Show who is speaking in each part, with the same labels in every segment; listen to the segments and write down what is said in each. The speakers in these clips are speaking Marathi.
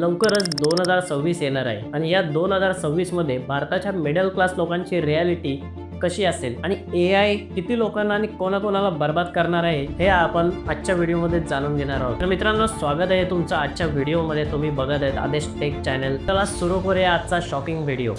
Speaker 1: लवकरच दोन हजार सव्वीस येणार आहे. आणि या दोन हजार सव्वीसमध्ये भारताच्या मिडल क्लास लोकांची रियालिटी कशी असेल? आणि ए आय किती लोकांना आणि कोणाकोणाला बर्बाद करणार आहे हे आपण आजच्या व्हिडिओमध्ये जाणून घेणार आहोत. तर मित्रांनो स्वागत आहे तुमचं आजच्या व्हिडिओमध्ये तुम्ही बघत आहेत आदेश टेक चॅनल चला सुरू करूया आजचा शॉकिंग व्हिडिओ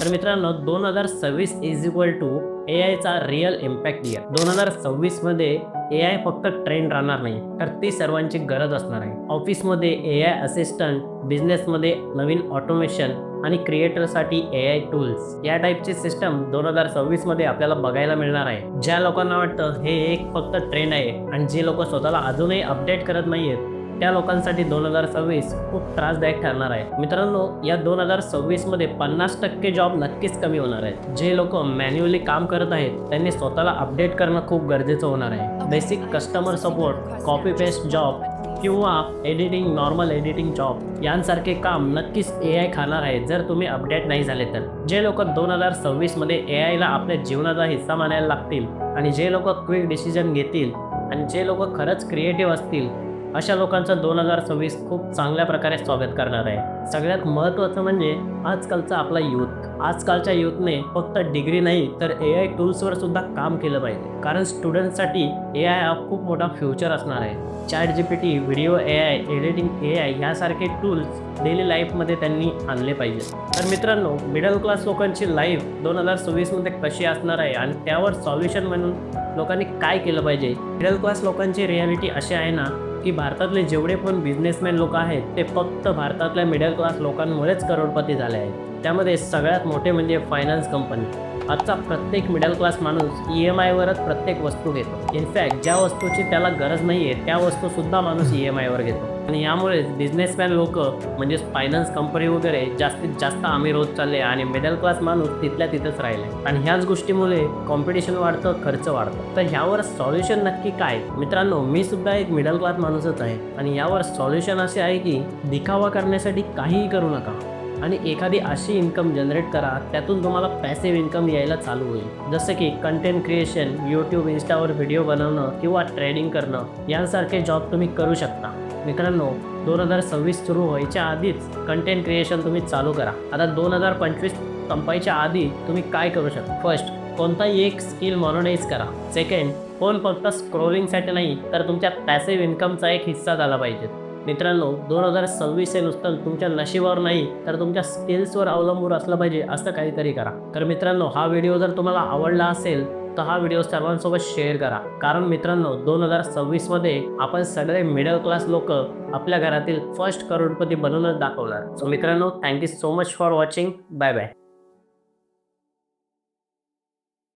Speaker 1: तर मित्रांनो दोन हजार सव्वीस इज इक्वल टू ए आयचा रिअल इम्पॅक्ट इयर दोन हजार सव्वीसमध्ये ए आय फक्त ट्रेंड राहणार नाही तर ती सर्वांची गरज असणार आहे. ऑफिसमध्ये ए आय असिस्टंट बिझनेसमध्ये नवीन ऑटोमेशन आणि क्रिएटरसाठी ए आय टूल्स या टाईपची सिस्टम दोन हजार सव्वीसमध्ये आपल्याला बघायला मिळणार आहे. ज्या लोकांना वाटतं हे एक फक्त ट्रेंड आहे आणि जे लोक स्वतःला अजूनही अपडेट करत नाही आहेत त्या लोकांसाठी दोन हजार सव्वीस खूप त्रासदायक ठरणार आहे. मित्रांनो या दोन हजार सव्वीसमध्ये पन्नास टक्के जॉब नक्कीच कमी होणार आहेत. जे लोक मॅन्युअली काम करत आहेत त्यांनी स्वतःला अपडेट करणं खूप गरजेचं होणार आहे. Basic customer support copy paste job किंवा एडिटिंग नॉर्मल एडिटिंग जॉब यांसारखे काम नक्कीच ए आय खाणार आहे जर तुम्ही अपडेट नाही झाले तर. जे लोक दोन हजार सव्वीसमध्ये ए आयला आपल्या जीवनाचा हिस्सा मानायला लागतील आणि जे लोक क्विक डिसिजन घेतील आणि जे लोक खरंच क्रिएटिव्ह असतील अशा लोकांचं दोन हजार सव्वीस खूप चांगल्या प्रकारे स्वागत करणार आहे. सगळ्यात महत्त्वाचं म्हणजे आजकालचा आपला यूथ. आजकालच्या यूथने फक्त डिग्री नाही तर ए आय टूल्सवर सुद्धा काम केलं पाहिजे. कारण स्टुडंटसाठी ए आय हा खूप मोठा फ्युचर असणार आहे. Chat G P T video A I editing A I यासारखे टूल्स डेली लाईफमध्ये त्यांनी आणले पाहिजे. तर मित्रांनो मिडल क्लास लोकांची लाईफ दोन हजार सव्वीसमध्ये कशी असणार आहे आणि त्यावर सॉल्युशन म्हणून लोकांनी काय केलं पाहिजे? मिडल क्लास लोकांची रियालिटी अशी आहे ना की भारतातले जेवढे पण बिझनेसमॅन लोक आहेत ते फक्त भारतातल्या मिडल क्लास लोकांमुळेच करोडपती झाले आहेत. त्यामध्ये सगळ्यात मोठे म्हणजे फायनान्स कंपनी आजचा प्रत्येक मिडल क्लास माणूस ई एम आयवरच प्रत्येक वस्तू घेतो. इनफॅक्ट ज्या वस्तूची त्याला गरज नाही आहे त्या वस्तूसुद्धा माणूस ई एम आयवर घेतो. आणि यामुळे बिझनेसमॅन लोक म्हणजेच फायनान्स कंपनी वगैरे जास्तीत जास्त आम्ही रोज चालले आणि मिडल क्लास माणूस तिथल्या तिथंच राहिले. आणि ह्याच गोष्टीमुळे कॉम्पिटिशन वाढतं खर्च वाढतं. तर ह्यावर सॉल्युशन नक्की काय? मित्रांनो मी सुद्धा एक मिडल क्लास माणूसच आहे. आणि यावर सॉल्युशन असे आहे की दिखावा करण्यासाठी काहीही करू नका. आणि एखादी अशी इन्कम जनरेट करा त्यातून तुम्हाला पॅसिव्ह इन्कम यायला चालू होईल. जसं की कंटेंट क्रिएशन यूट्यूब इन्स्टावर व्हिडिओ बनवणं किंवा ट्रेडिंग करणं यांसारखे जॉब तुम्ही करू शकता. मित्रांनो दोन हजार सव्वीस सुरू व्हायच्या आधीच कंटेंट क्रिएशन तुम्ही चालू करा. आता दोन हजार पंचवीस संपायच्या आधी तुम्ही काय करू शकता? फर्स्ट कोणताही एक स्किल मॉनिटाईज करा. सेकंड फोन फक्त स्क्रोलिंगसाठी नाही तर तुमच्या पॅसिव्ह इन्कमचा एक हिस्सा झाला पाहिजे. मित्रांनो दोन हजार सव्वीस हे नुसतं तुमच्या नशिबावर नाही तर तुमच्या स्किल्सवर अवलंबून असलं पाहिजे असं काहीतरी करा. तर मित्रांनो हा व्हिडिओ जर तुम्हाला आवडला असेल तर हा व्हिडिओ सर्वांसोबत शेअर करा. कारण मित्रांनो दोन हजार सव्वीसमध्ये आपण सगळे मिडल क्लास लोक आपल्या घरातील फर्स्ट करोडपती बनवूनच दाखवणार. सो मित्रांनो thank you so much for watching bye bye